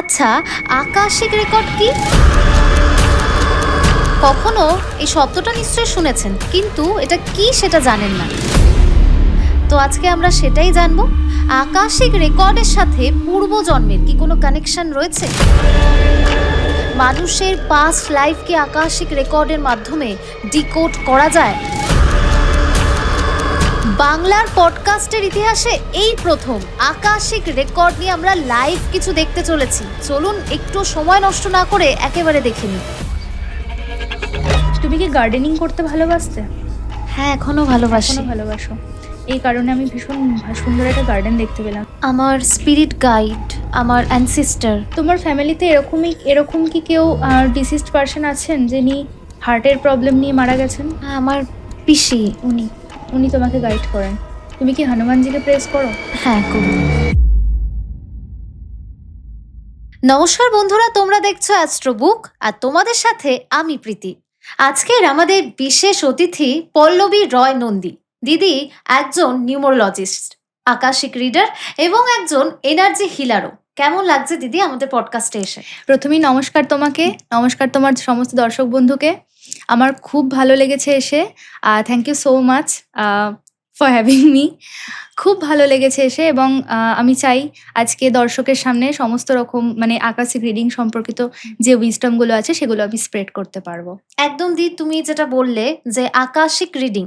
আচ্ছা আকাশিক রেকর্ড কি? কখনো এই শব্দটা নিশ্চয়ই শুনেছেন, কিন্তু এটা কি সেটা জানেন না। তো আজকে আমরা সেটাই জানব। আকাশিক রেকর্ডের সাথে পূর্বজন্মের কি কোনো কানেকশন রয়েছে? মানুষের পাস্ট লাইফকে আকাশিক রেকর্ডের মাধ্যমে ডিকোড করা যায়। বাংলার পডকাস্টের ইতিহাসে এই প্রথম। আকাশিক রেকর্ড নিয়ে আমরা লাইভ কিছু দেখতে চলেছি। চলুন একটু সময় নষ্ট না করে একেবারে দেখে নিই। তুমি কি গার্ডেনিং করতে ভালোবাসতে? হ্যাঁ এখনও ভালোবাসি। এখনও ভালোবাসো। এই কারণে আমি ভীষণ সুন্দর একটা গার্ডেন দেখতে পেলাম। আমার স্পিরিট গাইড আমার অ্যানসিস্টার তোমার ফ্যামিলিতে এরকমই এরকম কি কেউ ডিসিজড পার্সন আছেন যিনি হার্টের প্রবলেম নিয়ে মারা গেছেন? আমার পিসি উনি। উনি তোমাকে গাইড করেন। তুমি কি হনুমানজিকে প্রেস করো? হ্যাঁ করুন নমস্কার বন্ধুরা তোমরা দেখছ অ্যাস্ট্রো বুক আর তোমাদের সাথে আমি প্রীতি। আজকের আমাদের বিশেষ অতিথি পল্লবী রয় নন্দী। দিদি একজন নিউমোরোলজিস্ট আকাশিক রিডার এবং একজন এনার্জি হিলারও কেমন লাগছে দিদি আমাদের পডকাস্টে এসে? প্রথমেই নমস্কার তোমাকে নমস্কার তোমার সমস্ত দর্শক বন্ধুকে। আমার খুব ভালো লেগেছে এসে thank you so much for having me খুব ভালো লেগেছে এসে এবং আহ, আমি চাই আজকে দর্শকের সামনে সমস্ত রকম মানে আকাশিক রিডিং সম্পর্কিত যে উইজডমগুলো আছে সেগুলো আমি স্প্রেড করতে পারব। একদম দি তুমি যেটা বললে যে আকাশিক রিডিং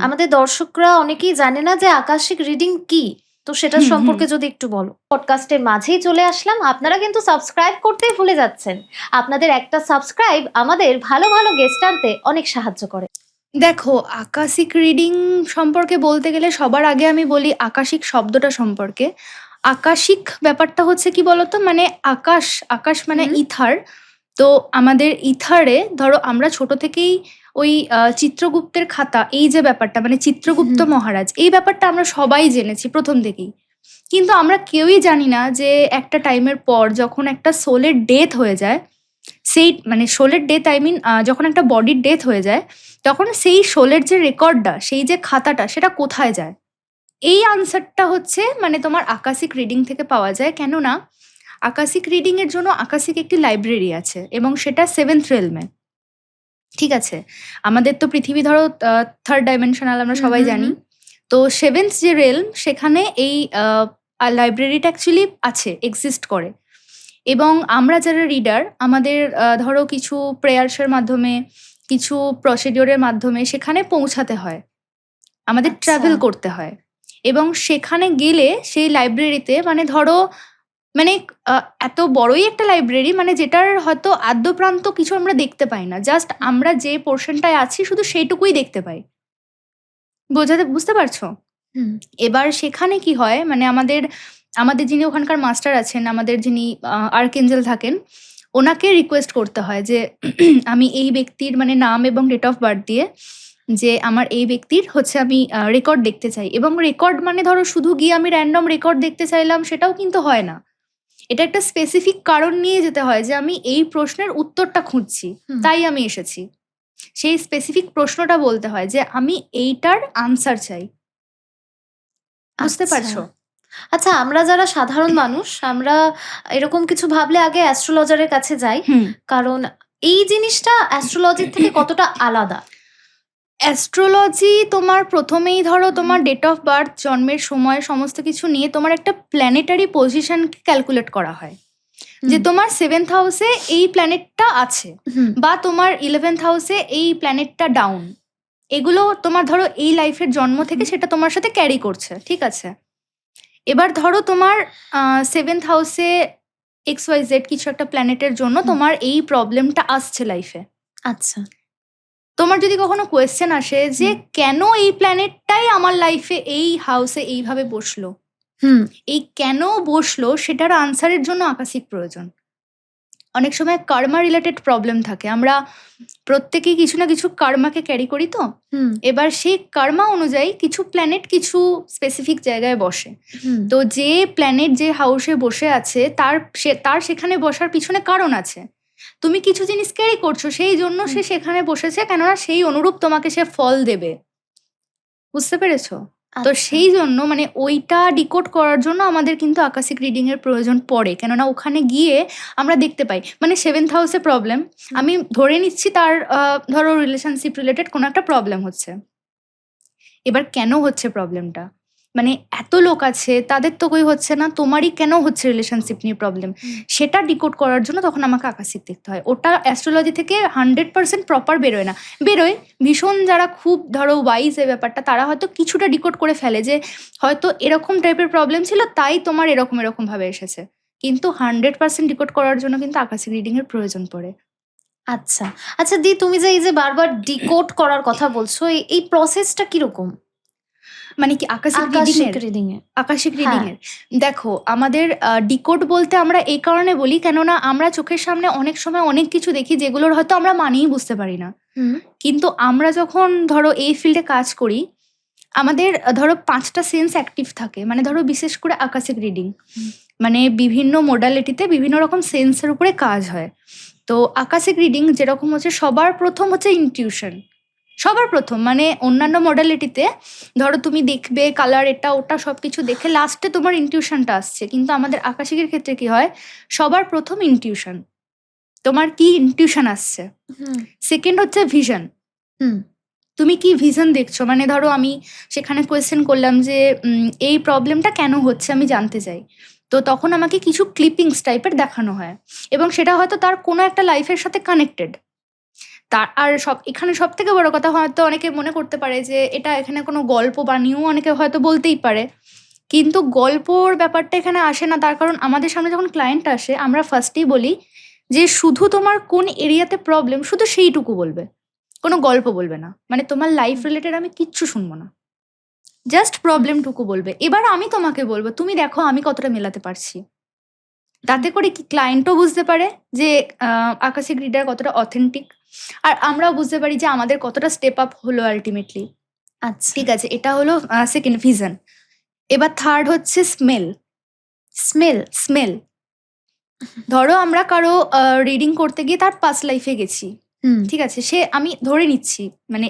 আমাদের দর্শকরা অনেকেই জানে না যে আকাশিক রিডিং কি। তো সেটা হুম, হুম। সম্পর্কে যদি একটু বলো। পডকাস্টের মাঝেই চলে আসলাম আপনারা কিন্তু সাবস্ক্রাইব করতে ভুলে যাচ্ছেন। আপনাদের একটা সাবস্ক্রাইব আমাদের ভালো ভালো গেস্ট আনতে অনেক সাহায্য করে। দেখো আকাশিক রিডিং সম্পর্কে বলতে গেলে সবার আগে আমি বলি আকাশিক শব্দটা সম্পর্কে। আকাশিক ব্যাপারটা হচ্ছে কি বলতো? মানে আকাশ আকাশ মানে ইথার। তো আমাদের ইথারে ধরো আমরা ছোট থেকেই ওই চিত্রগুপ্তের খাতা এই যে ব্যাপারটা মানে চিত্রগুপ্ত মহারাজ এই ব্যাপারটা আমরা সবাই জেনেছি প্রথম থেকেই। কিন্তু আমরা কেউই জানি না যে একটা টাইমের পর যখন একটা সোলের ডেথ হয়ে যায় সেই মানে সোলের ডেথ আই মিন যখন একটা বডির ডেথ হয়ে যায় তখন সেই সোলের যে রেকর্ডটা সেই যে খাতাটা সেটা কোথায় যায়? এই আনসারটা হচ্ছে মানে তোমার আকাশিক রিডিং থেকে পাওয়া যায়। কেননা আকাশিক রিডিং এর জন্য আকাশিক একটি লাইব্রেরি আছে এবং সেটা সেভেন্থ রেলমে ঠিক আছে? আমাদের তো পৃথিবী ধরো থার্ড ডাইমেনশনাল আমরা সবাই জানি। তো সেভেন্থ যে রেলম সেখানে এই লাইব্রেরিটা অ্যাকচুয়ালি আছে এক্সিস্ট করে। এবং আমরা যারা রিডার আমাদের ধরো কিছু প্রেয়ার্সের মাধ্যমে কিছু প্রসিডিওরের মাধ্যমে সেখানে পৌঁছাতে হয়। আমাদের আচ্ছা। ট্রাভেল করতে হয়। এবং সেখানে গেলে সেই লাইব্রেরিতে মানে ধরো মানে এত বড়ই একটা লাইব্রেরি মানে যেটার হয়তো আদ্যপ্রান্ত কিছু আমরা দেখতে পাই না। জাস্ট আমরা যে পোর্শনটায় আছি শুধু সেইটুকুই দেখতে পাই। বোঝাতে বুঝতে পারছ? হুম, এবার সেখানে কি হয় মানে আমাদের আমাদের যিনি ওখানকার মাস্টার আছেন আমাদের যিনি আর্কেঞ্জেল থাকেন ওনাকে রিকোয়েস্ট করতে হয় যে আমি এই ব্যক্তির মানে নাম এবং ডেট অফ বার্থ দিয়ে যে আমার এই ব্যক্তির হচ্ছে আমি রেকর্ড দেখতে চাই। এবং রেকর্ড মানে ধরো শুধু গিয়ে আমি র্যান্ডম রেকর্ড দেখতে চাইলাম সেটাও কিন্তু হয় না। এটা একটা স্পেসিফিক কারণ নিয়ে যেতে হয় যে আমি এই প্রশ্নের উত্তরটা খুঁজছি তাই আমি এসেছি। সেই স্পেসিফিক প্রশ্নটা বলতে হয় যে আমি এইটার আনসার চাই। বুঝতে আচ্ছা। পারছ? আচ্ছা আমরা যারা সাধারণ মানুষ আমরা এরকম কিছু ভাবলে আগে অ্যাস্ট্রোলজারের কাছে যাই। কারণ এই জিনিসটা অ্যাস্ট্রোলজির থেকে কতটা আলাদা? অ্যাস্ট্রোলজি তোমার প্রথমেই ধরো তোমার ডেট অফ বার্থ জন্মের সময় সমস্ত কিছু নিয়ে তোমার একটা প্ল্যানেটারি পজিশনকে ক্যালকুলেট করা হয়। যে তোমার সেভেন্থ হাউসে এই প্ল্যানেটটা আছে বা তোমার ইলেভেন্থ হাউসে এই প্ল্যানেটটা ডাউন এগুলো তোমার ধরো এই লাইফের জন্ম থেকে সেটা তোমার সাথে ক্যারি করছে ঠিক আছে? এবার ধরো তোমার সেভেন্থ হাউসে এক্স ওয়াই জেড কিছু একটা প্ল্যানেটের জন্য তোমার এই প্রবলেমটা আসছে লাইফে আচ্ছা। তোমার যদি কখনো কোয়েশ্চেন আসে যে কেন এই প্ল্যানেটটাই আমার লাইফে এই হাউসে এইভাবে বসল? হুম। এই কেন বসল সেটার আনসারের জন্য আকাশিক প্রয়োজন। অনেক সময় কার্মা রিলেটেড প্রবলেম থাকে। আমরা প্রত্যেকেই কিছু না কিছু কার্মাকে ক্যারি করি তো। হুম। এবার সেই কার্মা অনুযায়ী কিছু প্ল্যানেট কিছু স্পেসিফিক জায়গায় বসে। তো যে প্ল্যানেট যে হাউসে বসে আছে তার সে তার সেখানে বসার পিছনে কারণ আছে। তুমি কিছু জিনিস ক্যারি করছ সেই জন্য সে সেখানে বসেছে কেননা সেই অনুরূপ তোমাকে সে ফল দেবে। বুঝতে পেরেছ? তো আচ্ছা। সেই জন্য মানে ওইটা ডিকোড করার জন্য আমাদের কিন্তু আকাশিক রিডিং এর প্রয়োজন পড়ে কেননা ওখানে গিয়ে আমরা দেখতে পাই। মানে সেভেন্থ হাউসে প্রবলেম আমি ধরে নিচ্ছি তার ধরো রিলেশনশিপ রিলেটেড কোনো একটা প্রবলেম হচ্ছে। এবার কেন হচ্ছে প্রবলেমটা মানে এত লোক আছে তাদের তো কই হচ্ছে না তোমারই কেন হচ্ছে রিলেশনশিপ নিয়ে প্রবলেম সেটা ডিকোড করার জন্য তখন আমাকে আকাশিক দেখতে হয়। ওটা অ্যাস্ট্রোলজি থেকে হান্ড্রেড পার্সেন্ট প্রপার বেরোয় না। বেরোয় ভীষণ যারা খুব ধরো ওয়াইজ এই ব্যাপারটা তারা হয়তো কিছুটা ডিকোড করে ফেলে যে হয়তো এরকম টাইপের প্রবলেম ছিল তাই তোমার এরকম এরকম ভাবে এসেছে। কিন্তু হান্ড্রেড পার্সেন্ট ডিকোড করার জন্য কিন্তু আকাশিক রিডিং এর প্রয়োজন পড়ে। আচ্ছা। আচ্ছা দি তুমি যে এই যে বারবার ডিকোড করার কথা বলছো এই- এই প্রসেসটা কীরকম? মানে কি আকাশিক রিডিং আকাশিক এর রিডিং এ আকাশিক হ্যাঁ। রিডিং এর দেখো আমাদের ডিকোড বলতে আমরা এই কারণে বলি কেননা আমরা চোখের সামনে অনেক সময় অনেক কিছু দেখি যেগুলোর হয়তো আমরা মানেই বুঝতে পারি না। কিন্তু আমরা যখন ধরো এই ফিল্ডে কাজ করি আমাদের ধরো পাঁচটা সেন্স অ্যাক্টিভ থাকে। মানে ধরো বিশেষ করে আকাশিক রিডিং মানে বিভিন্ন মোডালিটিতে বিভিন্ন রকম সেন্সের উপরে কাজ হয়। তো আকাশিক রিডিং যেরকম হচ্ছে সবার প্রথম হচ্ছে ইনটিউশন সবার প্রথম মানে অন্যান্য মডালিটিতে ধরো তুমি দেখবে কালার এটা ওটা সব কিছু দেখে লাস্টে তোমার ইনটিউশনটা আসছে। কিন্তু আমাদের আকাশিকের ক্ষেত্রে কি হয়? সবার প্রথম ইনটিউশন তোমার কি ইনটিউশন আসছে? সেকেন্ড হচ্ছে ভিশন হুম। তুমি কি ভিশন দেখছ? মানে ধরো আমি সেখানে কোয়েশ্চেন করলাম যে এই প্রবলেমটা কেন হচ্ছে আমি জানতে চাই। তো তখন আমাকে কিছু ক্লিপিংস টাইপের দেখানো হয়। এবং সেটা হয়তো তার কোনো একটা লাইফের সাথে কানেক্টেড তার, আর সব, এখানে সব থেকে বড় কথা হয়তো অনেকে মনে করতে পারে যে এটা এখানে কোনো গল্প বানিয়েও অনেকে হয়তো বলতেই পারে। কিন্তু গল্পর ব্যাপারটা এখানে আসে না, তার কারণ আমাদের সামনে যখন ক্লায়েন্ট আসে, আমরা ফার্স্টেই বলি যে শুধু তোমার কোন এরিয়াতে প্রবলেম শুধু সেইটুকু বলবে। কোনো গল্প বলবে না। মানে তোমার লাইফ রিলেটেড আমি কিচ্ছু শুনব না। জাস্ট প্রবলেমটুকু বলবে। এবার আমি তোমাকে বলব, তুমি দেখো আমি কতটা মেলাতে পারছি। তাতে করে কি ক্লায়েন্টও বুঝতে পারে যে আকাশিক রিডার কতটা অথেন্টিক আর আমরাও বুঝতে পারি যে আমাদের কতটা স্টেপ আপ হলো আলটিমেটলি আচ্ছা। ঠিক আছে এটা হলো সেকেন্ড ভিজন এবার থার্ড হচ্ছে স্মেল স্মেল স্মেল ধরো আমরা কারও রিডিং করতে গিয়ে তার পাস লাইফে গেছি। ঠিক আছে সে আমি ধরে নিচ্ছি মানে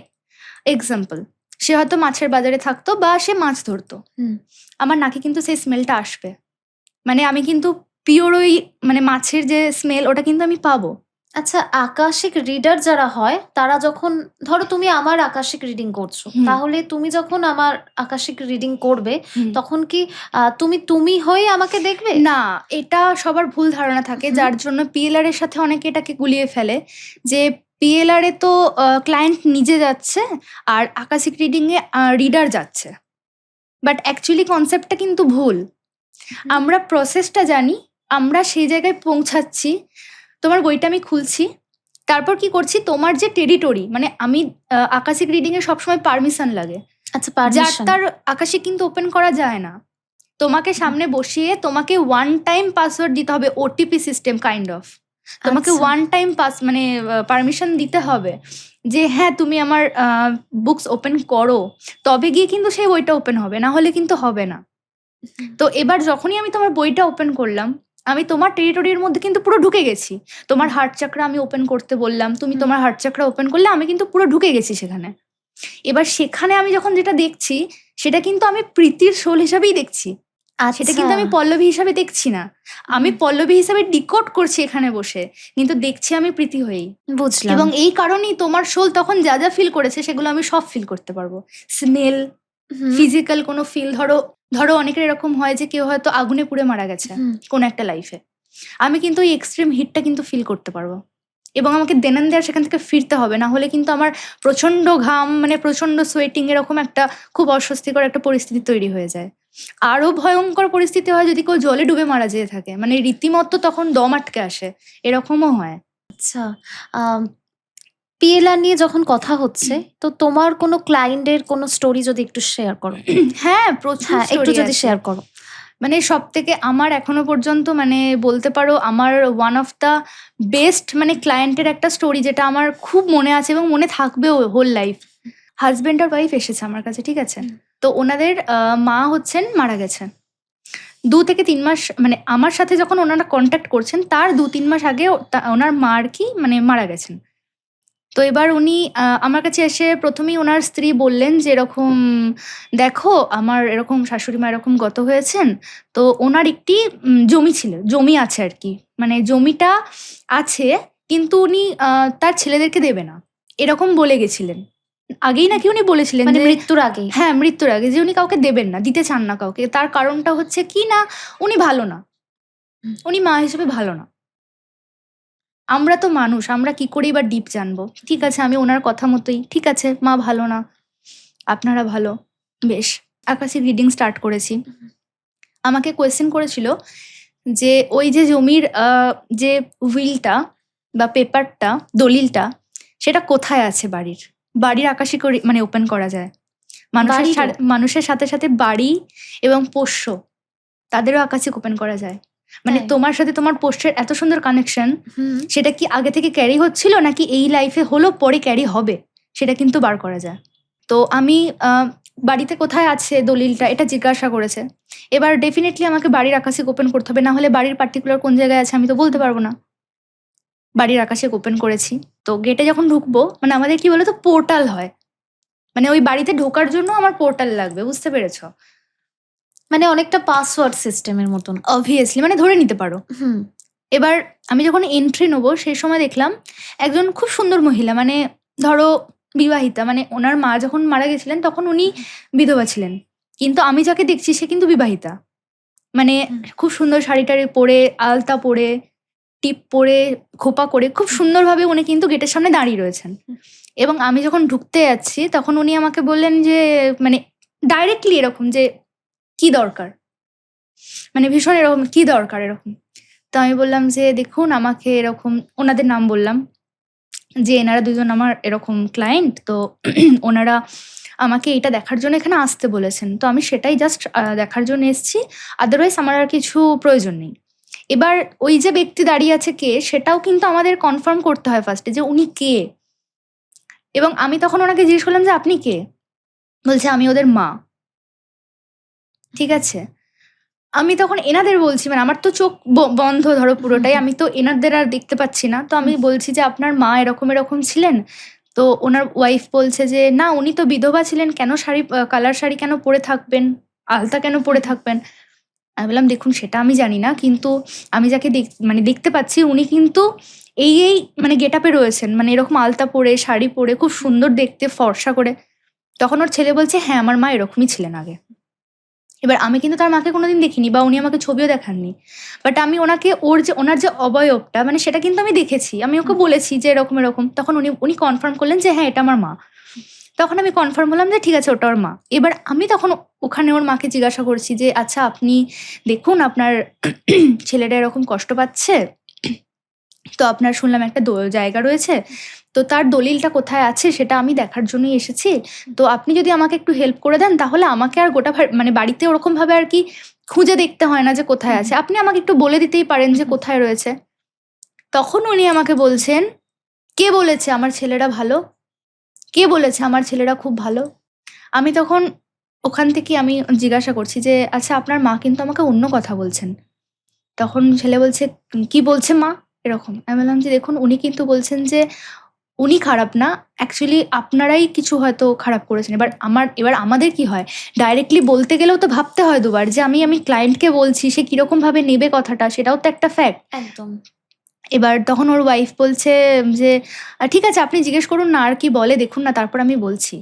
এক্সাম্পল সে হয়তো মাছের বাজারে থাকতো বা সে মাছ ধরতো। হুম। আমার নাকে কিন্তু সেই স্মেলটা আসবে। মানে আমি কিন্তু পিওর ওই মানে মাছের যে স্মেল ওটা কিন্তু আমি পাবো। আচ্ছা আকাশিক রিডার যারা হয় তারা যখন ধরো তুমি আমার আকাশিক রিডিং করছ হুম। তাহলে তুমি যখন আমার আকাশিক রিডিং করবে তখন তখন কি তুমি তুমি হয়ে আমাকে দেখবে? না এটা সবার ভুল ধারণা থাকে হুম। যার জন্য পিএলআর এর সাথে অনেকে এটাকে গুলিয়ে ফেলে যে পিএলআর এ তো ক্লায়েন্ট নিজে যাচ্ছে আর আকাশিক রিডিং এ রিডার যাচ্ছে। বাট অ্যাকচুয়ালি কনসেপ্টটা কিন্তু ভুল। আমরা প্রসেসটা জানি আমরা সেই জায়গায় পৌঁছাচ্ছি তোমার বইটা আমি খুলছি। তারপর কি করছি? তোমার যে টেরিটরি মানে আমি আকাশিক রিডিং এ সবসময় পারমিশন লাগে। আচ্ছা যার তার আকাশে কিন্তু ওপেন করা যায় না। তোমাকে সামনে বসিয়ে তোমাকে ওয়ান টাইম পাসওয়ার্ড দিতে হবে ওটিপি সিস্টেম কাইন্ড অফ তোমাকে। ওয়ান টাইম পাস মানে পারমিশন দিতে হবে যে হ্যাঁ তুমি আমার বুকস ওপেন করো। তবে গিয়ে কিন্তু সেই বইটা ওপেন হবে না হলে কিন্তু হবে না। তো এবার যখনই আমি তোমার বইটা ওপেন করলাম আমি তোমার টেরিটরির মধ্যে কিন্তু পুরো ঢুকে গেছি। তোমার হার্ট চাকরা আমি ওপেন করতে বললাম তুমি তোমার হার্ট চাকরা ওপেন করলে আমি কিন্তু পুরো ঢুকে গেছি সেখানে। এবার সেখানে আমি যখন যেটা দেখছি সেটা কিন্তু আমি প্রীতির শোল হিসাবেই দেখছি। আর সেটা কিন্তু আমি পল্লবী হিসাবে দেখছি না। আমি পল্লবী হিসাবে ডিকোড করছি এখানে বসে কিন্তু দেখছি আমি প্রীতি হয়েই। বুঝলাম। এবং এই কারণেই তোমার শোল তখন যা যা ফিল করেছে সেগুলো আমি সব ফিল করতে পারব। স্মেল ফিজিক্যাল কোনো ফিল ধরো ধরো অনেকের এরকম হয় যে কেউ হয়তো আগুনে পুড়ে মারা গেছে কোনো একটা লাইফে আমি কিন্তু ওই এক্সট্রিম হিটটা কিন্তু ফিল করতে পারব। এবং আমাকে দেনান দেওয়ার সেখান থেকে ফিরতে হবে না হলে কিন্তু আমার প্রচণ্ড ঘাম মানে প্রচণ্ড সোয়েটিং এরকম একটা খুব অস্বস্তিকর একটা পরিস্থিতি তৈরি হয়ে যায়। আরও ভয়ঙ্কর পরিস্থিতি হয় যদি কেউ জলে ডুবে মারা যেয়ে থাকে। মানে রীতিমতো তখন দম আটকে আসে। এরকমও হয়। আচ্ছা পিএলআর নিয়ে যখন কথা হচ্ছে তো তোমার কোনো ক্লায়েন্টের কোনো স্টোরি যদি একটু শেয়ার করো। হ্যাঁ প্রচুর হ্যাঁ একটু যদি শেয়ার করো। মানে সব থেকে আমার এখনও পর্যন্ত মানে বলতে পারো আমার ওয়ান অফ দ্য বেস্ট মানে ক্লায়েন্টের একটা স্টোরি যেটা আমার খুব মনে আছে এবং মনে থাকবেও হোল লাইফ হাজবেন্ড আর ওয়াইফ এসেছে আমার কাছে ঠিক আছে? তো ওনাদের মা হচ্ছেন মারা গেছেন। দু থেকে তিন মাস মানে আমার সাথে যখন ওনারা কন্ট্যাক্ট করছেন তার দু তিন মাস আগে ওনার মা আর কি মানে মারা গেছেন। তো এবার উনি আমার কাছে এসে প্রথমেই ওনার স্ত্রী বললেন যে এরকম, "দেখো আমার এরকম শাশুড়ি মা এরকম গত হয়েছেন। তো ওনার একটি জমি ছিল। জমি আছে আর কি মানে জমিটা আছে কিন্তু উনি তার ছেলেদেরকে দেবে না।" এরকম বলে গেছিলেন। আগেই নাকি উনি বলেছিলেন মানে যে মৃত্যুর আগে হ্যাঁ, মৃত্যুর আগে যে উনি কাউকে দেবেন না, দিতে চান না কাউকে। তার কারণটা হচ্ছে কি না উনি ভালো না। উনি মা হিসেবে ভালো না। আমরা তো মানুষ, আমরা কি করেই বা ডিপ জানব? ঠিক আছে আমি ওনার কথা মতোই, ঠিক আছে মা ভালো না, আপনারা ভালো। বেশ, আকাশের রিডিং স্টার্ট করেছি। আমাকে কোয়েশ্চেন করেছিল যে ওই যে জমির যে উইলটা বা পেপারটা, দলিলটা সেটা কোথায় আছে বাড়ির? বাড়ির আকাশে করে মানে ওপেন করা যায়। মানুষের মানুষের সাথে, সাথে বাড়ি এবং পোষ্য তাদেরও আকাশিক ওপেন করা যায়। মানে তোমার সাথে তোমার পোস্টের এত সুন্দর কানেকশন সেটা কি আগে থেকে ক্যারি হচ্ছিল নাকি এই লাইফে হলো পরে ক্যারি হবে? সেটা কিন্তু বার করা যায়। তো আমি বাড়িতে কোথায় আছে দলিলটা এটা জিজ্ঞাসা করেছে। এবার ডেফিনিটলি আমাকে বাড়ির আকাশে ওপেন করতে হবে। না হলে বাড়ির পার্টিকুলার কোন জায়গায় আছে আমি তো বলতে পারব না। বাড়ির আকাশে ওপেন করেছি। তো গেটে যখন ঢুকবো মানে আমাদের কি বলতো পোর্টাল হয়। মানে ওই বাড়িতে ঢোকার জন্য আমার পোর্টাল লাগবে। বুঝতে পেরেছ? মানে অনেকটা পাসওয়ার্ড সিস্টেমের মতন। অবভিয়াসলি মানে ধরে নিতে পারো। হুম। এবার আমি যখন এন্ট্রি নেব সেই সময় দেখলাম একজন খুব সুন্দর মহিলা মানে ধরো বিবাহিতা মানে ওনার মা যখন মারা গেছিলেন তখন উনি বিধবা ছিলেন। কিন্তু আমি যাকে দেখছি সে কিন্তু বিবাহিতা। মানে খুব সুন্দর শাড়ি-টাড়ি পরে, আলতা পরে, টিপ পরে, খোপা করে খুব সুন্দরভাবে উনি কিন্তু গেটের সামনে দাঁড়িয়ে রয়েছেন। এবং আমি যখন ঢুকতে যাচ্ছি তখন উনি আমাকে বললেন যে মানে ডাইরেক্টলি এরকম যে, "কি দরকার?" মানে ভীষণ এরকম, "কি দরকার?" এরকম। তো আমি বললাম যে, "দেখুন আমাকে এরকম" ওনাদের নাম বললাম। যে এনারা দুজন আমার এরকম ক্লায়েন্ট তো ওনারা আমাকে এটা দেখার জন্য এখানে আসতে বলেছেন। তো আমি সেটাই জাস্ট দেখার জন্য এসছি। আদারওয়াইজ আমার আর কিছু প্রয়োজন নেই। এবার ওই যে ব্যক্তি দাঁড়িয়ে আছে কে সেটাও কিন্তু আমাদের কনফার্ম করতে হয় ফার্স্টে যে উনি কে? এবং আমি তখন ওনাকে জিজ্ঞেস করলাম যে, "আপনি কে?" বলছে, "আমি ওদের মা।" ঠিক আছে? আমি তখন এনাদের বলছি মানে আমার তো চোখ বন্ধ ধরো পুরোটাই। আমি তো এনাদের আর দেখতে পাচ্ছি না। তো আমি বলছি যে, "আপনার মা এরকম, এরকম ছিলেন?" তো ওনার ওয়াইফ বলছে যে, "না উনি তো বিধবা ছিলেন। কেন শাড়ি কালার শাড়ি কেন পরে থাকবেন? আলতা কেন পরে থাকবেন?" আমি বললাম, "দেখুন সেটা আমি জানি না। কিন্তু আমি যাকে মানে দেখতে পাচ্ছি উনি কিন্তু এই, এই মানে গেট আপে রয়েছেন। মানে এরকম আলতা পরে, শাড়ি পরে খুব সুন্দর দেখতে ফর্সা করে।" তখন ওর ছেলে বলছে, "হ্যাঁ, আমার মা এরকমই ছিলেন আগে।" এবার আমি কিন্তু তার মাকে কোনোদিন দেখিনি বা উনি আমাকে ছবিও দেখাননি। বাট আমি ওনাকে ওর যে ওনার যে অবয়বটা মানে সেটা কিন্তু আমি দেখেছি। আমি ওকে বলেছি যে এরকম, এরকম। তখন উনি উনি কনফার্ম করলেন যে, "হ্যাঁ, এটা আমার মা।" তখন আমি কনফার্ম হলাম যে ঠিক আছে ওটা ওর মা। এবার আমি তখন ওখানে ওর মাকে জিজ্ঞাসা করছি যে, "আচ্ছা আপনি দেখুন আপনার ছেলেটা এরকম কষ্ট পাচ্ছে। তো আপনার শুনলাম একটা জায়গা রয়েছে। তো তার দলিলটা কোথায় আছে সেটা আমি দেখার জন্যই এসেছি। তো আপনি যদি আমাকে একটু হেল্প করে দেন তাহলে আমাকে আর গোটা মানে বাড়িতে ওরকমভাবে আর কি খুঁজে দেখতে হয় না যে কোথায় আছে। আপনি আমাকে একটু বলে দিতেই পারেন যে কোথায় রয়েছে।" তখন উনি আমাকে বলছেন, "কে বলেছে আমার ছেলেরা ভালো? কে বলেছে আমার ছেলেরা খুব ভালো?" আমি তখন ওখান থেকে আমি জিজ্ঞাসা করছি যে, "আচ্ছা আপনার মা কিন্তু আমাকে অন্য কথা বলছেন।" তখন ছেলে বলছে, "উম কি বলছে মা?" এরকম। আমি বললাম যে, "দেখুন উনি কিন্তু বলছেন যে উনি খারাপ না। অ্যাকচুয়ালি আপনারাই কিছু হয়তো খারাপ করেছেন। এবার আমার এবার আমাদের কি হয় ডাইরেক্টলি বলতে গেলেও তো ভাবতে হয় দুবার যে আমি আমি ক্লায়েন্টকে বলছি সে কিরকমভাবে নেবে কথাটা সেটাও তো একটা ফ্যাক্ট।" একদম। এবার তখন ওর ওয়াইফ বলছে যে, "ঠিক আছে আপনি জিজ্ঞেস করুন না আর কি বলে দেখুন না তারপর আমি বলছি।"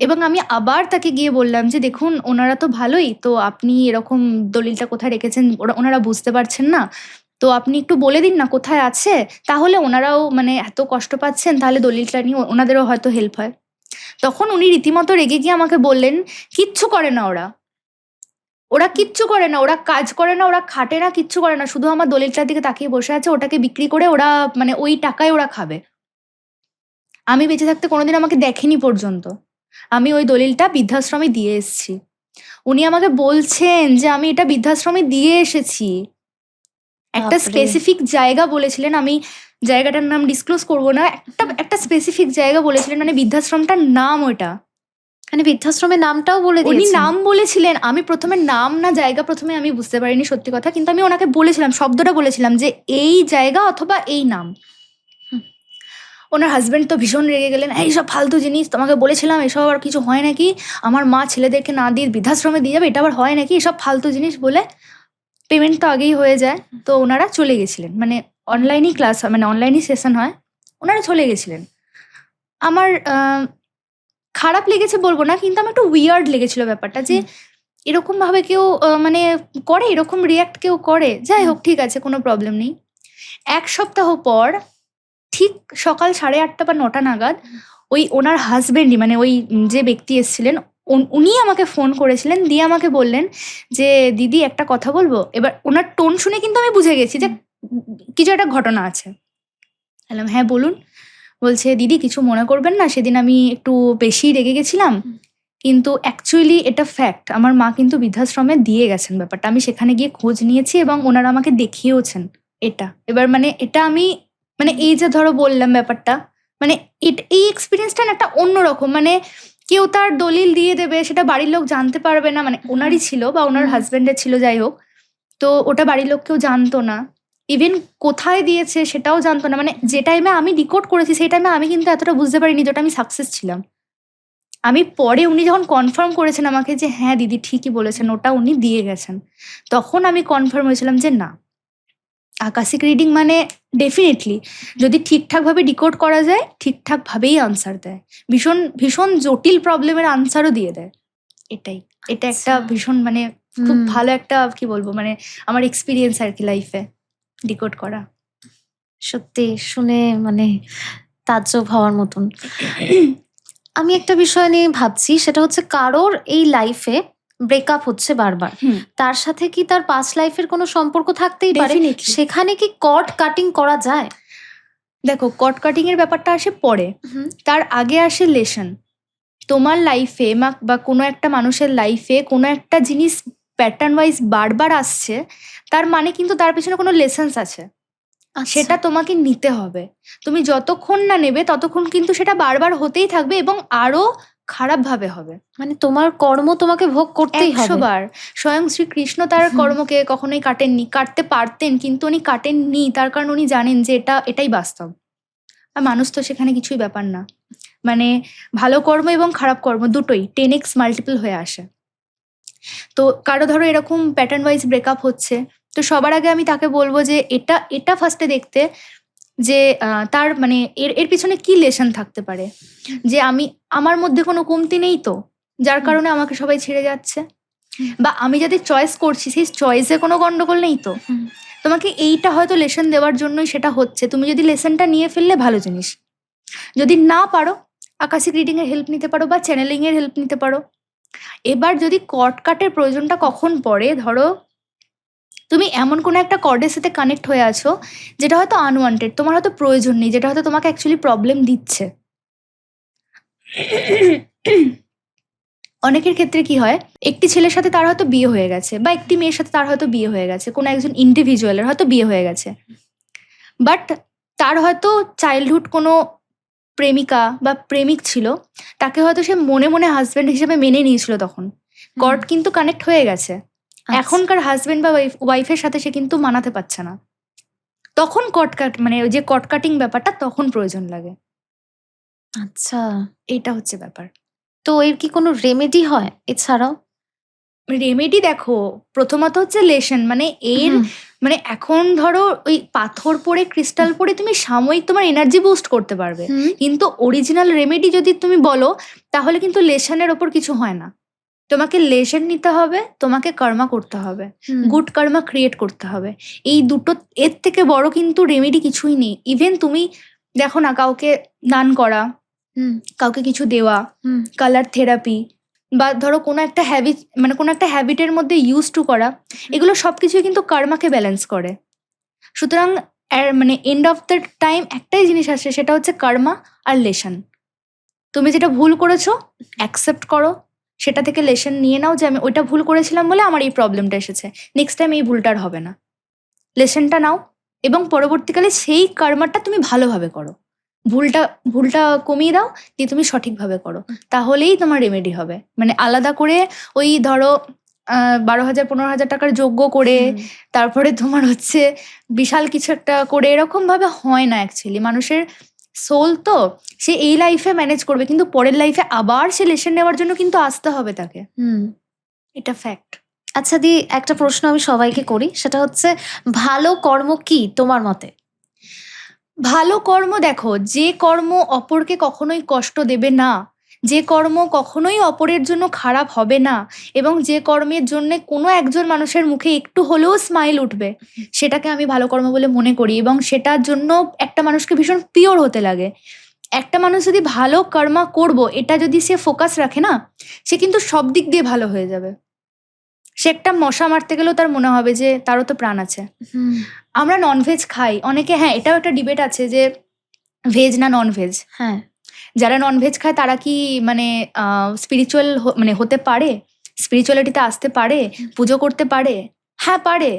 এবং আমি আবার তাকে গিয়ে বললাম যে, "দেখুন ওনারা তো ভালোই। তো আপনি এরকম দলিলটা কোথায় রেখেছেন ওরা ওনারা বুঝতে পারছেন না। তো আপনি একটু বলে দিন না কোথায় আছে? তাহলে ওনারাও মানে এত কষ্ট পাচ্ছেন তাহলে দলিলটা নিয়ে ওনাদেরও হয়তো হেল্প হয়।" তখন উনি রীতিমতো রেগে গিয়ে আমাকে বললেন, "কিচ্ছু করে না ওরা। ওরা কিচ্ছু করে না। ওরা কাজ করে না, ওরা খাটে না, কিচ্ছু করে না। শুধু আমার দলিলটার দিকে তাকিয়ে বসে আছে। ওটাকে বিক্রি করে ওরা মানে ওই টাকায় ওরা খাবে।" আমি বেঁচে থাকতে কোনোদিন আমাকে দেখেনি পর্যন্ত। আমি ওই দলিলটা বৃদ্ধাশ্রমে দিয়ে এসছি। উনি আমাকে বলছেন যে আমি এটা বৃদ্ধাশ্রমে দিয়ে এসেছি। একটা স্পেসিফিক জায়গা বলেছিলেন আমি জায়গাটার নাম ডিসক্লোজ করব না। একটা একটা স্পেসিফিক জায়গা বলেছিলেন মানে বৃদ্ধাশ্রমটার নাম ওটা। মানে বৃদ্ধাশ্রমের নামটাও বলে উনি নাম বলেছিলেন। আমি প্রথমে নাম না জায়গা প্রথমে আমি বুঝতে পারিনি সত্যি কথা। কিন্তু আমি ওনাকে বলেছিলাম, শব্দটা বলেছিলাম যে এই জায়গা অথবা এই নাম। ওনার হাজব্যান্ড তো ভীষণ রেগে গেলেন এই সব ফালতু জিনিস তোমাকে বলেছিলাম এসব আর কিছু হয় নাকি আমার মা ছেলেদেরকে না দিয়ে বৃদ্ধাশ্রমে দিয়ে যাবে এটা আবার হয় নাকি এসব ফালতু জিনিস বলে পেমেন্ট তো আগেই হয়ে যায়। তো ওনারা চলে গেছিলেন। মানে অনলাইনই ক্লাস হয় মানে অনলাইনই সেশন হয় ওনারা চলে গেছিলেন। আমার খারাপ লেগেছে বলব না কিন্তু আমার একটু উইয়ার্ড লেগেছিল ব্যাপারটা যে এরকম ভাবে কেউ মানে করে এরকম রিয়াক্ট কেউ করে। যাই হোক ঠিক আছে কোনো প্রবলেম নেই। এক সপ্তাহ পর ঠিক সকাল সাড়ে আটটা বা নটা নাগাদ ওই ওনার হাজবেন্ডই মানে ওই যে ব্যক্তি এসেছিলেন উন- আমাকে ফোন করেছিলেন দিয়ে আমাকে বললেন যে দিদি একটা কথা বলব? এবার ওনার টোন শুনে কিন্তু আমি বুঝে গেছি যে কিছু একটা ঘটনা আছে। বললাম হ্যাঁ বলুন। বলছে দিদি কিছু মনে করবেন না সেদিন আমি একটু বেশি রেগে গেছিলাম। কিন্তু অ্যাকচুয়ালি এটা ফ্যাক্ট আমার মা কিন্তু বৃদ্ধাশ্রমে দিয়ে গেছেন ব্যাপারটা। আমি সেখানে গিয়ে খোঁজ নিয়েছি এবং ওনারা আমাকে দেখিয়েওছেন এটা। এবার মানে এটা আমি মানে এই যে ধরো বললাম ব্যাপারটা মানে এই এক্সপিরিয়েন্সটা না একটা অন্যরকম মানে কেউ তার দলিল দিয়ে দেবে সেটা বাড়ির লোক জানতে পারবে না মানে ওনারই ছিল বা ওনার। হাজবেন্ডের ছিল যাই হোক। তো ওটা বাড়ির লোক কেউ জানতো না। ইভেন কোথায় দিয়েছে সেটাও জানতো না। মানে যে টাইমে আমি ডিকোড করেছি সেই টাইমে আমি কিন্তু এতটা বুঝতে পারিনি যেটা আমি সাকসেস ছিলাম। আমি পরে উনি যখন কনফার্ম করেছেন আমাকে যে হ্যাঁ দিদি ঠিকই বলেছেন ওটা উনি দিয়ে গেছেন। তখন আমি কনফার্ম হয়েছিলাম যে না। আকাশিক রিডিং মানে ডেফিনেটলি যদি ঠিকঠাকভাবে ডিকোড করা যায় ঠিকঠাকভাবেই আনসার দেয়। ভীষণ ভীষণ জটিল প্রবলেমের আনসারও দিয়ে দেয়। এটাই। এটা একটা আচ্ছা। ভীষণ মানে খুব ভালো একটা কি বলব মানে আমার এক্সপিরিয়েন্স আর কি লাইফে ডিকোড করা। সত্যি শুনে মানে তাজ্জব হওয়ার মতন। আমি একটা বিষয় নিয়ে ভাবছি সেটা হচ্ছে কারোর এই লাইফে ব্রেকআপ হচ্ছে বারবার। তার সাথে কি তার পাস্ট লাইফের কোনো সম্পর্ক থাকতেই পারে. সেখানে কি কট কাটিং করা যায়? দেখো কট কাটিং এর ব্যাপারটা আসে পরে। তার আগে আসে লেশন তোমার লাইফে বা কোনো একটা মানুষের লাইফে কোনো একটা জিনিস প্যাটার্ন ওয়াইজ বারবার আসছে তার মানে কিন্তু তার পেছনে কোনো লেসেন্স আছে। আচ্ছা। সেটা তোমাকে নিতে হবে। তুমি যতক্ষণ না নেবে ততক্ষণ কিন্তু সেটা বারবার হতেই থাকবে এবং আরও খারাপভাবে হবে। মানে তোমার কর্ম তোমাকে ভোগ করতেই হবে। বার স্বয়ং শ্রীকৃষ্ণ তার কর্মকে কখনোই কাটেননি কাটতে পারতেন কিন্তু উনি কাটেননি তার কারণ উনি জানেন যে এটা এটাই বাস্তব। আর মানুষ তো সেখানে কিছুই ব্যাপার না। মানে ভালো কর্ম এবং খারাপ কর্ম দুটোই টেন এক্স মাল্টিপল হয়ে আসে। তো কারও ধরো এরকম প্যাটার্ন ওয়াইজ ব্রেকআপ হচ্ছে তো সবার আগে আমি তাকে বলব যে এটা এটা ফার্স্টে দেখতে যে তার মানে এর এর পিছনে কি লেসন থাকতে পারে? যে আমি আমার মধ্যে কোনো কমতি নেই তো? যার কারণে আমাকে সবাই ছেড়ে যাচ্ছে? বা আমি যাদের চয়েস করছি সেই চয়েসে কোনো গন্ডগোল নেই তো? তোমাকে এইটা হয়তো লেসন দেওয়ার জন্যই সেটা হচ্ছে। তুমি যদি লেসনটা নিয়ে ফেললে ভালো জিনিস। যদি না পারো আকাশিক রিডিং এর হেল্প নিতে পারো বা চ্যানেলিং এর হেল্প নিতে পারো। এবার যদি কর্ড কাটের প্রয়োজনটা কখন পড়ে? ধরো তুমি এমন কোনো একটা কর্ডের সাথে কানেক্ট হয়ে আছো যেটা হয়তো আনওয়ান্টেড তোমার হয়তো প্রয়োজন নেই যেটা হয়তো তোমাকে অ্যাকচুয়ালি প্রবলেম দিচ্ছে। অনেকের ক্ষেত্রে কি হয় একটি ছেলের সাথে তার হয়তো বিয়ে হয়ে গেছে বা একটি মেয়ের সাথে তার হয়তো বিয়ে হয়ে গেছে কোনো একজন ইন্ডিভিজুয়ালের হয়তো বিয়ে হয়ে গেছে। বাট তার হয়তো চাইল্ডহুড কোনো প্রেমিকা বা প্রেমিক ছিল তাকে হয়তো সে মনে মনে হাজব্যান্ড হিসেবে মেনে নিয়েছিল তখন। কর্ড কিন্তু কানেক্ট হয়ে গেছে। এখনকার হাজবেন্ড বা ওয়াইফের সাথে সে কিন্তু মানাতে পারছে না। তখন কট কাট মানে ওই যে কট কাটিং ব্যাপারটা তখন প্রয়োজন লাগে। আচ্ছা। এটা হচ্ছে ব্যাপার। তো এর কি কোনো রেমেডি হয় এছাড়াও? রেমেডি দেখো প্রথমত হচ্ছে লেশন মানে এর মানে এখন ধরো ওই পাথর পরে ক্রিস্টাল পরে তুমি সাময়িক তোমার এনার্জি বুস্ট করতে পারবে। কিন্তু অরিজিনাল রেমেডি যদি তুমি বলো তাহলে কিন্তু লেশনের ওপর কিছু হয় না। তোমাকে লেশন নিতে হবে তোমাকে কর্মা করতে হবে। গুড কর্মা ক্রিয়েট করতে হবে। এই দুটো এর থেকে বড় কিন্তু রেমেডি কিছুই নেই। ইভেন তুমি দেখো না কাউকে দান করা হুম, কাউকে কিছু দেওয়া কালার থেরাপি বা ধরো কোনো একটা হ্যাবিট মানে কোনো একটা হ্যাবিটের মধ্যে ইউজ টু করা এগুলো সব কিছুই কিন্তু কর্মাকে ব্যালেন্স করে। সুতরাং মানে এন্ড অফ দ্য টাইম একটাই জিনিস আসে সেটা হচ্ছে কর্মা আর লেশন তুমি যেটা ভুল করেছ অ্যাকসেপ্ট করো। সেটা থেকে লেসন নিয়ে নাও যে আমি ওইটা ভুল করেছিলাম বলে আমার এই প্রবলেমটা এসেছে। নেক্সট টাইম এই ভুলটা আর হবে না। লেসনটা নাও এবং পরবর্তীকালে সেই কর্মাটা তুমি ভালোভাবে করো। ভুলটা ভুলটা কমিয়ে দাও দিয়ে তুমি সঠিকভাবে করো। তাহলেই তোমার রেমেডি হবে। মানে আলাদা করে ওই ধরো বারো হাজার পনেরো হাজার টাকার যোগ্য করে তারপরে তোমার হচ্ছে বিশাল কিছু একটা করে এরকম ভাবে হয় না অ্যাকচুয়ালি মানুষের সোল তো সে এই লাইফে ম্যানেজ করবে কিন্তু পরের লাইফে আবার সে লেসন নেওয়ার জন্য কিন্তু আসতে হবে তাকে। হুম। এটা ফ্যাক্ট আচ্ছা দি একটা প্রশ্ন আমি সবাইকে করি সেটা হচ্ছে ভালো কর্ম কি তোমার মতে? ভালো কর্ম দেখো যে কর্ম অপরকে কখনোই কষ্ট দেবে না। যে কর্ম কখনোই অপরের জন্য খারাপ হবে না এবং যে কর্মের জন্য কোনো একজন মানুষের মুখে একটু হলেও স্মাইল উঠবে সেটাকে আমি ভালো কর্ম বলে মনে করি এবং সেটার জন্য একটা মানুষকে ভীষণ পিওর হতে লাগে। একটা মানুষ যদি ভালো কর্মা করব এটা যদি সে ফোকাস রাখে না সে কিন্তু সব দিক দিয়ে ভালো হয়ে যাবে। সে একটা মশা মারতে গেলেও তার মনে হবে যে তারও তো প্রাণ আছে। আমরা ননভেজ খাই। অনেকে হ্যাঁ এটাও একটা ডিবেট আছে যে ভেজ না ননভেজ হ্যাঁ। যারা ননভেজ খায়, তারা কি মানে স্পিরিচুয়াল মানে হতে পারে? স্পিরিচুয়ালিটিতে আসতে পারে? পুজো করতে পারে? হ্যাঁ পারে।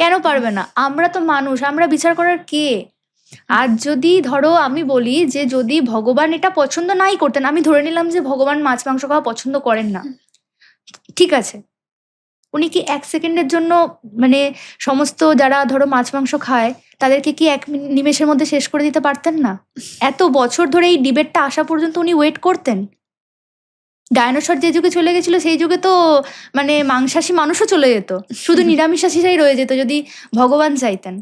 কেন পারবে না? আমরা তো মানুষ, আমরা বিচার করার কে? আর যদি ধরো আমি বলি যে যদি ভগবান এটা পছন্দ নাই করতেন, আমি ধরে নিলাম যে ভগবান মাছ, মাংস খাওয়া পছন্দ করেন না। ঠিক আছে। উনি কি এক সেকেন্ডের জন্য মানে সমস্ত যারা ধরো মাছ, মাংস খায় তাদেরকে কি এক নিমেষের মধ্যে শেষ করে দিতে পারতেন না? এত বছর ধরে এই ডিবেটটা আসা পর্যন্ত উনি ওয়েট করতেন। ডায়নোসর যে যুগে চলে গেছিল, সেই যুগে তো মানে মাংসাশী মানুষও চলে যেত। শুধু নিরামিষাশীরাই রয়ে যেত, যদি ভগবান চাইতেন।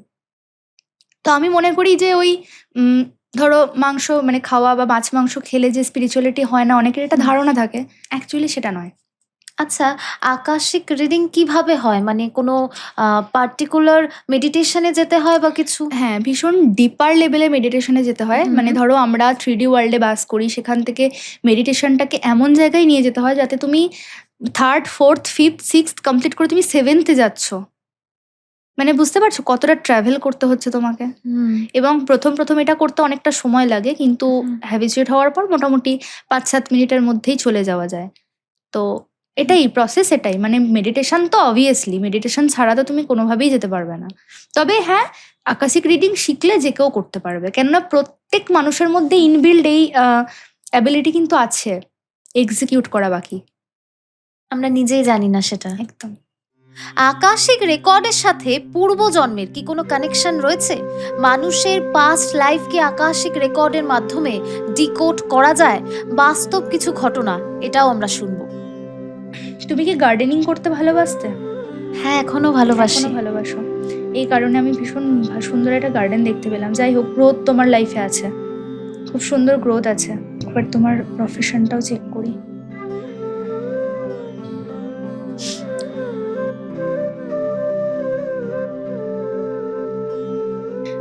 তো আমি মনে করি যে ওই ধরো মাংস মানে খাওয়া বা মাছ মাংস খেলে যে স্পিরিচুয়ালিটি হয় না, অনেকের একটা ধারণা থাকে। অ্যাকচুয়ালি সেটা নয়। আচ্ছা আকাশিক রিডিং কীভাবে হয়? মানে কোনো পার্টিকুলার মেডিটেশনে যেতে হয় বা কিছু? হ্যাঁ ভীষণ ডিপার লেভেলে মেডিটেশনে যেতে হয়। মানে হুম। ধরো আমরা থ্রি ডি ওয়ার্ল্ডে বাস করি সেখান থেকে মেডিটেশনটাকে এমন জায়গায় নিয়ে যেতে হয় যাতে তুমি third fourth fifth sixth complete করে তুমি সেভেন্থে যাচ্ছ। মানে বুঝতে পারছ কতটা ট্রাভেল করতে হচ্ছে তোমাকে? হুম। এবং প্রথম প্রথম এটা করতে অনেকটা সময় লাগে কিন্তু হুম। হ্যাবিচুয়েট হওয়ার পর মোটামুটি পাঁচ সাত মিনিটের মধ্যেই চলে যাওয়া যায়। তো এটাই প্রসেস এটাই। মানে মেডিটেশন তো অবভিয়াসলি মেডিটেশন ছাড়া তো তুমি কোনোভাবেই যেতে পারবে না। তবে হ্যাঁ আকাশিক রিডিং শিখলে যে কেউ করতে পারবে। কেননা প্রত্যেক মানুষের মধ্যে ইনবিল্ড এই অ্যাবিলিটি কিন্তু আছে এক্সিকিউট করা বাকি। আমরা নিজেই জানি না সেটা। একদম। আকাশিক রেকর্ডের সাথে পূর্বজন্মের কি কোনো কানেকশন রয়েছে? মানুষের পাস্ট লাইফকে আকাশিক রেকর্ডের মাধ্যমে ডিকোড করা যায়? বাস্তব কিছু ঘটনা এটাও আমরা শুনব। তুমি কি গার্ডেনিং করতে ভালোবাসতে? হ্যাঁ এখনও ভালোবাসি। এখনও ভালোবাসো। এই কারণে আমি ভীষণ সুন্দর একটা গার্ডেন দেখতে পেলাম। যাই হোক গ্রোথ তোমার লাইফে আছে। খুব সুন্দর গ্রোথ আছে। এবার তোমার প্রফেশনটাও চেক করি।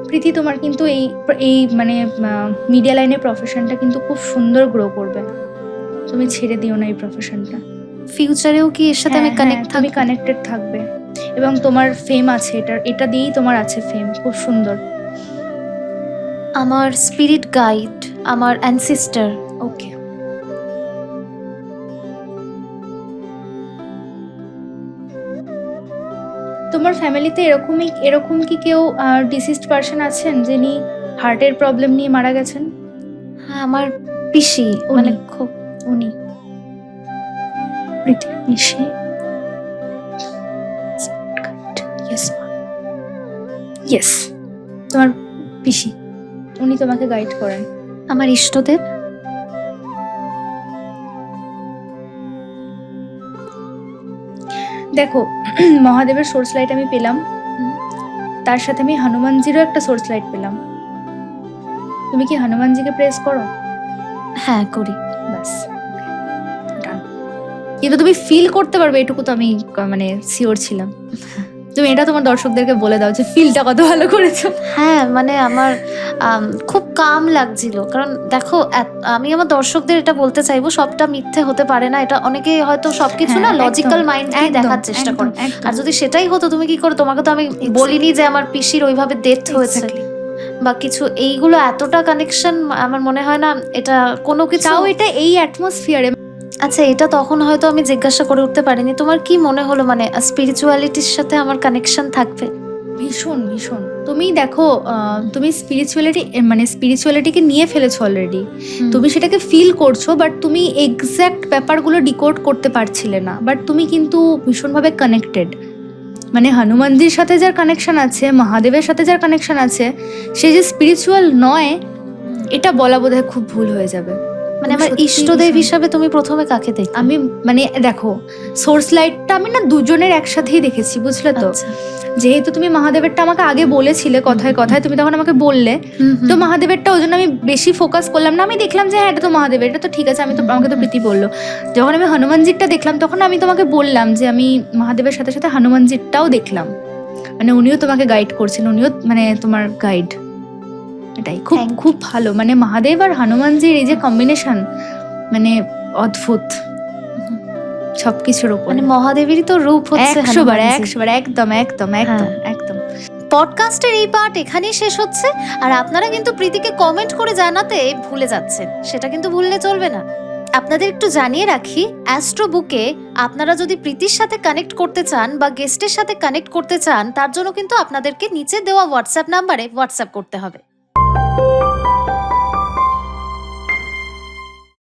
প্রীতি তোমার কিন্তু এই এই মানে মিডিয়া লাইনের প্রফেশনটা কিন্তু খুব সুন্দর গ্রো করবে। তুমি ছেড়ে দিও না এই প্রফেশনটা ফিউচারেও কি এর সাথে আমি কানেক্ট তুমি কানেক্টেড থাকবে। এবং তোমার ফেম আছে এটা এটা দিয়েই তোমার আছে ফেম খুব সুন্দর। আমার স্পিরিট গাইড আমার অ্যানসিস্টার ওকে তোমার ফ্যামিলিতে এরকমই এরকম কি কেউ ডিসিজড পার্সন আছেন যিনি হার্টের প্রবলেম নিয়ে মারা গেছেন? হ্যাঁ আমার পিসি। মানে খুব উনি। নিশি ইয়েস ইয়েস তোমার পিসি উনি তোমাকে গাইড করেন। আমার ইষ্টদেব? দেখো মহাদেবের সোর্স লাইট আমি পেলাম। তার সাথে আমি হনুমানজিরও একটা সোর্স লাইট পেলাম। তুমি কি হনুমানজিকে প্রেস করো? হ্যাঁ করি। ব্যাস. কিন্তু তুমি ফিল করতে পারবে এটুকু তো আমি মানে শিওর ছিলাম। তুমি এটা তোমার দর্শকদেরকে বলে দাও যে ফিলটা কত ভালো করেছ। হ্যাঁ মানে আমার খুব কাম লাগছিল। কারণ দেখো আমি আমার দর্শকদের এটা বলতে চাইব সবটা মিথ্যে হতে পারে না। এটা অনেকে হয়তো সবকিছু না হ্যাঁ, লজিক্যাল একদম, মাইন্ড একদম, দেখার চেষ্টা করে। আর যদি সেটাই হতো তুমি কি করো? তোমাকে তো আমি বলিনি যে আমার পিসির ওইভাবে ডেথ হয়েছে। বা কিছু এইগুলো এতটা কানেকশন আমার মনে হয় না এটা কোনো কিছু তাও এটা এই অ্যাটমসফিয়ারে আচ্ছা এটা তখন হয়তো আমি জিজ্ঞাসা করে উঠতে পারিনি। তোমার কি মনে হলো মানে স্পিরিচুয়ালিটির সাথে আমার কানেকশন থাকবে? ভীষণ ভীষণ। তুমি দেখো তুমি স্পিরিচুয়ালিটি মানে স্পিরিচুয়ালিটিকে নিয়ে ফেলেছো অলরেডি তুমি সেটাকে ফিল করছ বাট তুমি এক্স্যাক্ট ব্যাপারগুলো ডিকোড করতে পারছিলে না। বাট তুমি কিন্তু ভীষণভাবে কানেক্টেড মানে হনুমানজির সাথে যার কানেকশন আছে মহাদেবের সাথে যার কানেকশন আছে সে যে স্পিরিচুয়াল নয় এটা বলা বোধহয় খুব ভুল হয়ে যাবে। মানে আমার ইষ্টদেব হিসাবে তুমি প্রথমে কাকে দেখ আমি মানে দেখো সোর্স লাইটটা আমি না দুজনের একসাথেই দেখেছি বুঝলে তো? আচ্ছা। যেহেতু তুমি মহাদেবেরটা আমাকে আগে বলেছিলে কথায় কথায় তুমি তখন আমাকে বললে। তো মহাদেবেরটা ওই জন্য আমি বেশি ফোকাস করলাম না। আমি দেখলাম যে হ্যাঁ এটা তো মহাদেবের এটা তো ঠিক আছে আমি তো আমাকে তো প্রীতি বলল। যখন আমি হনুমানজিরটা দেখলাম তখন আমি তোমাকে বললাম যে আমি মহাদেবের সাথে সাথে হনুমানজিরটাও দেখলাম। মানে উনিও তোমাকে গাইড করছেন উনিও মানে তোমার গাইড এটাই। খুব খুব ভালো। মানে মহাদেব আর হনুমানজির এই যে কম্বিনেশন মানে অদ্ভুত। সবকিছুর ওপর মানে মহাদেবেরই তো রূপ হচ্ছে একশো বার একশো বার একদম একদম একদম একদম। পডকাস্টের এই পার্ট এখানেই শেষ হচ্ছে। আর আপনারা কিন্তু প্রীতিকে কমেন্ট করে জানাতে ভুলে যাচ্ছেন। সেটা কিন্তু ভুললে চলবে না। আপনাদের একটু জানিয়ে রাখি অ্যাস্ট্রো বুকে আপনারা যদি প্রীতির সাথে কানেক্ট করতে চান বা গেস্টের সাথে কানেক্ট করতে চান তার জন্য কিন্তু আপনাদেরকে নিচে দেওয়া হোয়াটসঅ্যাপ নাম্বারে হোয়াটসঅ্যাপ করতে হবে।